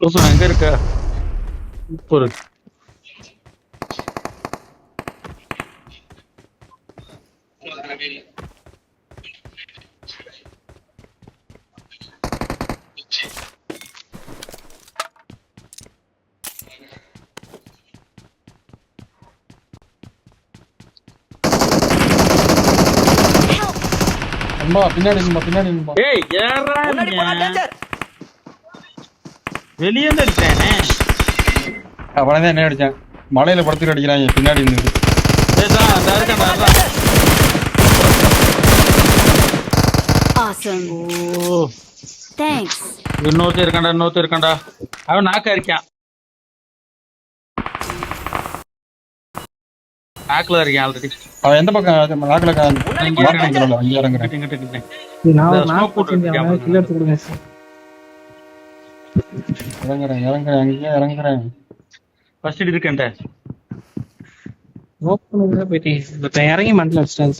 ரோசன் எங்க இருக்க சூப்பர் அம்மா பின்னாடி பின்னாடி ஏய் ஏறா வெளியே இருந்து அடிச்சானே? அவனை தான் என்ன அடிச்சான்? மலையில படுத்துட்டு அடிக்கிறாங்க பின்னாடி Thanks. இன்னொருத்தர் இருக்கான்டா இன்னொருத்தர் இருக்கான்டா. அவன் நாக்கா இருக்கான் நாக்குல இருக்கேன் ஆல்ரெடி அவன் எந்த பக்கம் நாக்கில இறங்குறேன் நான் போட்டு இறங்குறேன் இறங்குறேன் அங்கேயே இறங்குறேன் ஃபர்ஸ்ட் இருக்கேன்டா Open உள்ள போயிட்டு இப்ப இறங்கி மண்டல அடிச்சிட்டாரு